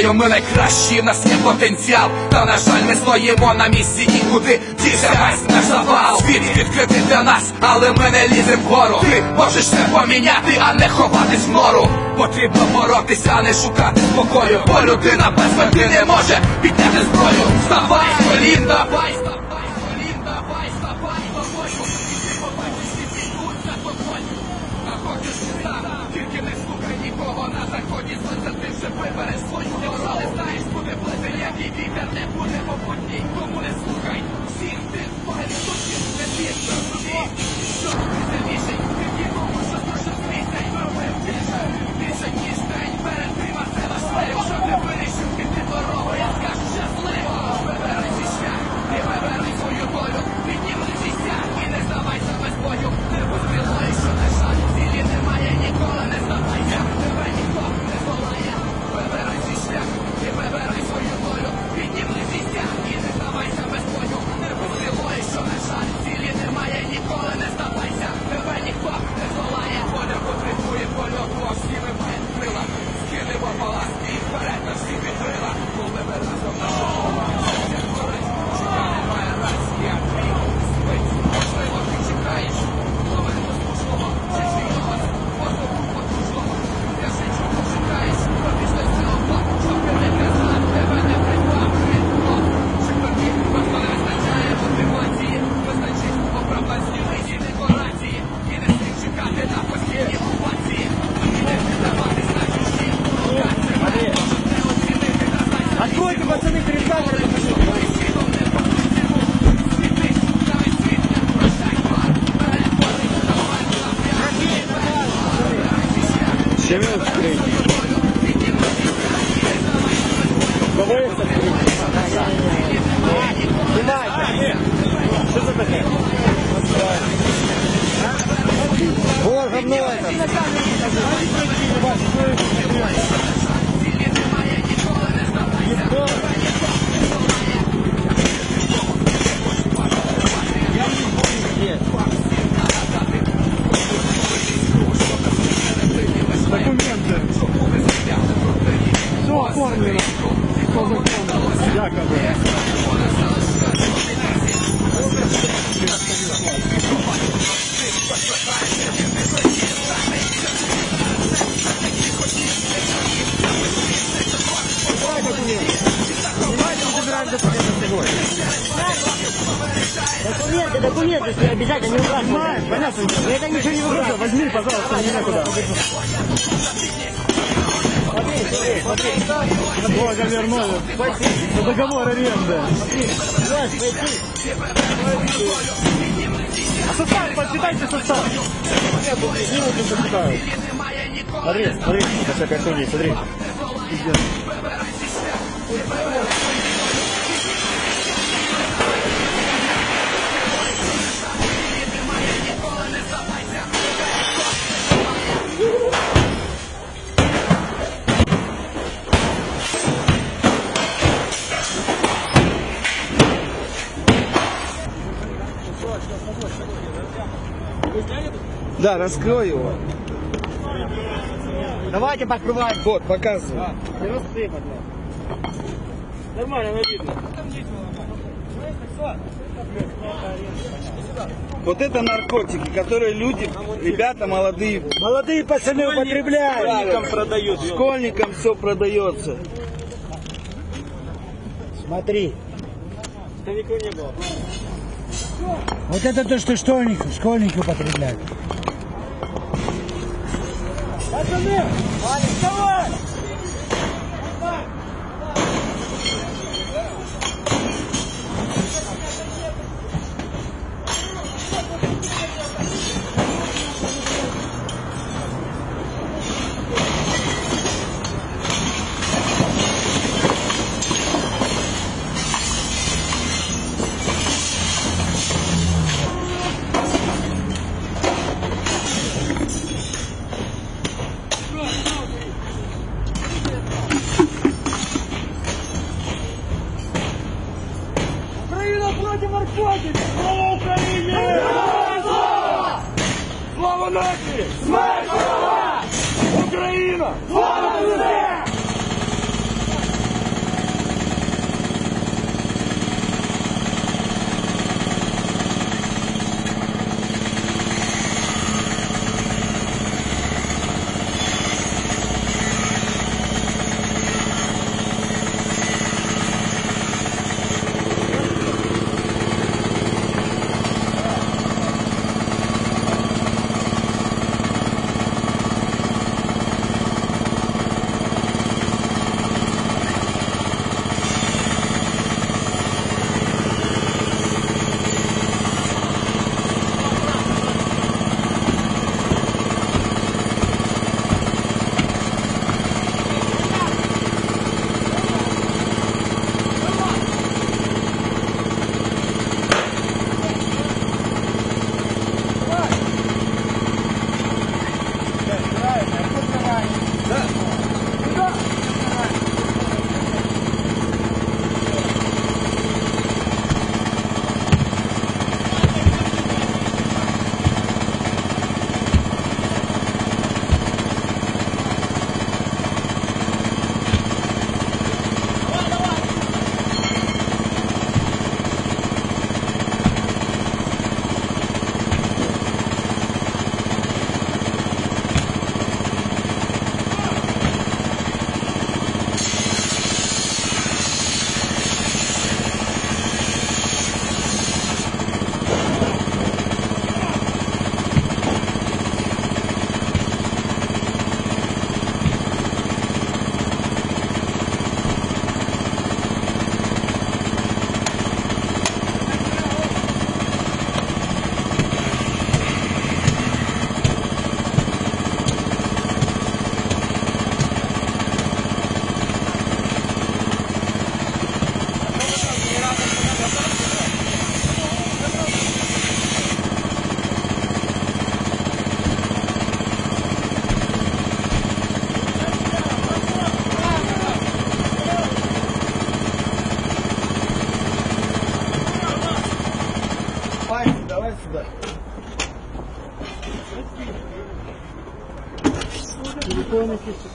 знаю, ми найкращі, нас є потенціал. Та на жаль, не стоїмо на місці нікуди. Дівся весь наш завал. Світ відкритий для нас, але ми не лізем вгору. Ти можеш все поміняти, а не ховатись в нору. Потрібно боротися, а не шукати спокою. Бо людина без мети не може підняти зброю. Вставай, колін, давай, Семен открыть. Документы, если обязательно не. Понимаешь? Понятно. Это ничего не выгрузил. Возьми, пожалуйста, не некуда. Договор новый. Это договор аренды. А состав, почитайте состав. Минуту почитаю. Смотри, смотри, на всякой хуйне, смотри. Пиздец. Да, раскрой его. Давайте покрывать. Вот, показывай. Не рассыпать. Нормально, видно. Вот это наркотики, которые люди, ребята молодые, Молодые пацаны употребляют. школьникам продают. Школьникам все продается. Смотри. не было. Вот это то, что школьники, школьники употребляют. Пацаны! Вставай! Нации! Смерть! Україна!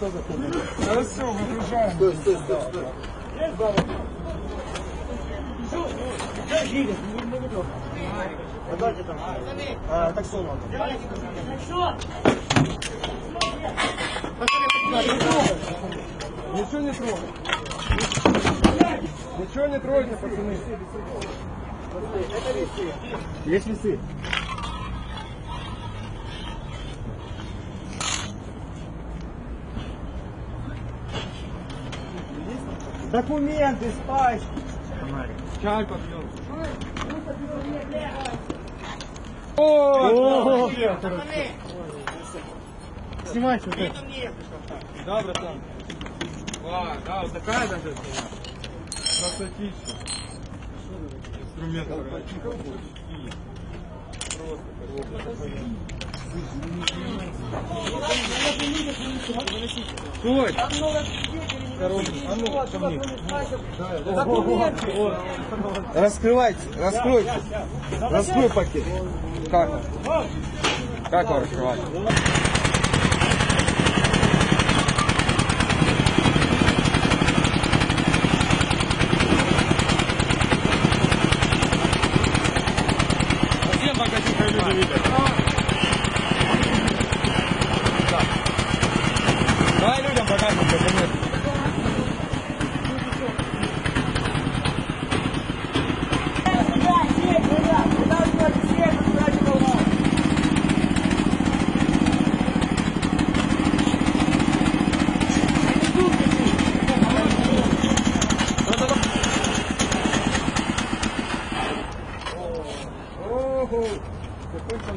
Що заходять? Да все, выгружаем. Стой, стой, стой, стой. Подайте там. А, так сон Ничего не трогай. Ничего не трогайте, пацаны. Есть весы. Документы, спайс. Чай попьем. О, Снимайте вот это. Да, братан. Ва, да, вот такая даже. Красотища. Инструмент. Стой! Коробка. А ну, ко мне. Раскрывайте, раскройте. Раскрой пакет. Как? Как его раскрывать?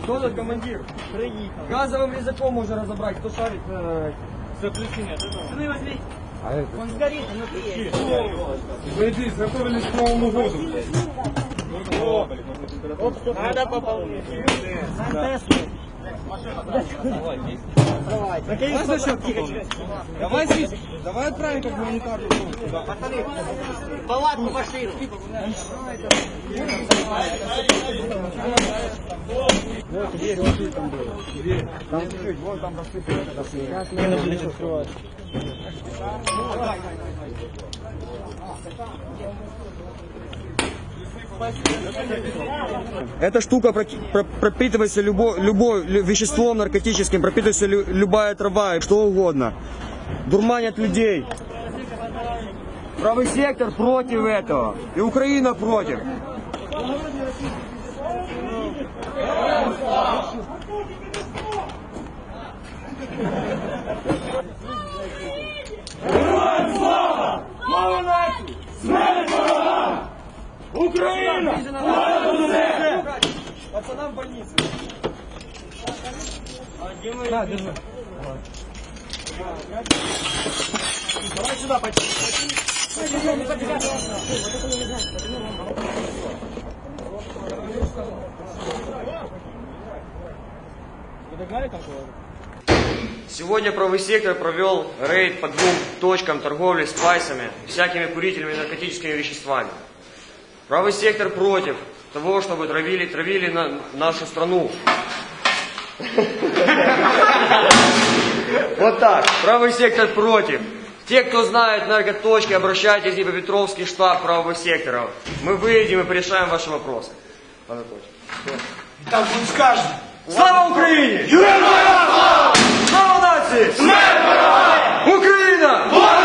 Хто тут командир? Приїхав. Газовим різаком може розібрати, хто шарить. Все, плюси нет. Пацаны, возьми. Он сгорит, внутри. Зайди, готовились к Новому году. Надо пополнить. Фантастика. Давай. за счет Давай здесь, давай отправим как гуманитарную помощь туда. Палатку машину. Вот дверь, вот тут там было. Дверь. Там чуть-чуть, вон там рассыпали. Сейчас надо будет открывать. Эта штука пропитывается любо, любой лю- веществом наркотическим, пропитывается лю- любая трава, что угодно. Дурманят людей. Правый сектор против этого. И Украина против. Пацанам в больницу. На, держи. Давай сюда, почти. Вы догнали там кого-то? Сегодня правый провел рейд по двум точкам торговли спайсами, всякими курительными и наркотическими веществами. Правый сектор против того, чтобы травили, травили на, нашу страну. Вот так. Правый сектор против. Те, кто знает наркоточки, обращайтесь в Днепропетровский штаб правого сектора. Мы выйдем и порешаем ваши вопросы. Там будет скажем. Слава Украине! Слава! Слава нации! Смерть ворогам! Україна! Ворог!